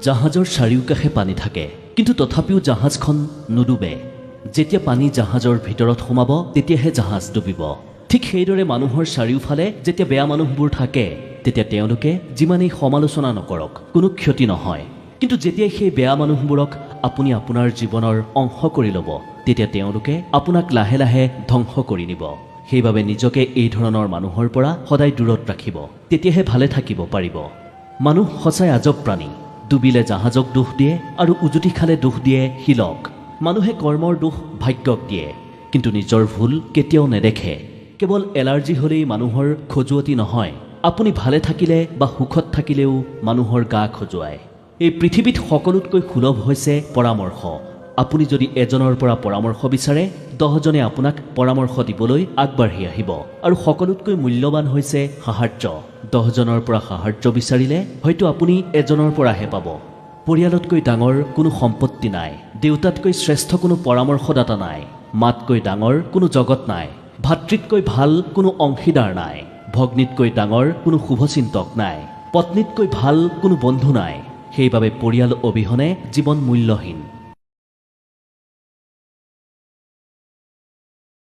জাহাজৰ চাৰিওকাষে পানী থাকে, কিন্তু তথাপিও জাহাজখন নুডুবে। যেতিয়া পানী জাহাজৰ ভিতৰত সোমাব, তেতিয়াহে জাহাজ ডুবিব। ঠিক সেইদৰে মানুহৰ চাৰিওফালে যেতিয়া বেয়া মানুহবোৰ থাকে, তেতিয়া তেওঁলোকে যিমানেই সমালোচনা নকৰক, কোনো ক্ষতি নহয়। কিন্তু যেতিয়াই সেই বেয়া মানুহবোৰক আপুনি আপোনাৰ জীৱনৰ অংশ কৰি ল'ব, তেতিয়া তেওঁলোকে আপোনাক লাহে লাহে ধ্বংস কৰি নিব। সেইবাবে নিজকে এই ধৰণৰ মানুহৰ পৰা সদায় দূৰত ৰাখিব, তেতিয়াহে ভালে থাকিব পাৰিব। মানুহ সঁচাই আজব প্ৰাণী। ডুবিলে জাহাজক দোষ দিয়ে আৰু উজুতি খালে দোষ দিয়ে শিলক। মানুহে কৰ্মৰ দোষ ভাগ্যক দিয়ে, কিন্তু নিজৰ ভুল কেতিয়াও নেদেখে। কেৱল এলাৰ্জি হ'লেই মানুহৰ খজুৱতি নহয়, আপুনি ভালে থাকিলে বা সুখত থাকিলেও মানুহৰ গা খজুৱায়। এই পৃথিৱীত সকলোতকৈ সুলভ হৈছে পৰামৰ্শ। আপুনি যদি এজনৰ পৰা পৰামৰ্শ বিচাৰে, দহজনে আপোনাক পৰামৰ্শ দিবলৈ আগবাঢ়ি আহিব। আৰু সকলোতকৈ মূল্যৱান হৈছে সাহাৰ্য। দহজনৰ পৰা সাহাৰ্য বিচাৰিলে, হয়তো আপুনি এজনৰ পৰাহে পাব। পৰিয়ালতকৈ ডাঙৰ কোনো সম্পত্তি নাই। দেউতাতকৈ শ্ৰেষ্ঠ কোনো পৰামৰ্শদাতা নাই। মাতকৈ ডাঙৰ কোনো জগত নাই। ভাতৃতকৈ ভালো কোনো অংশীদাৰ নাই। ভগ্নীতকৈ ডাঙৰ কোনো শুভচিন্তক নাই। পত্নীতকৈ ভালো কোনো বন্ধু নাই। সেইবাবে পৰিয়াল অবিহনে জীৱন মূল্যহীন।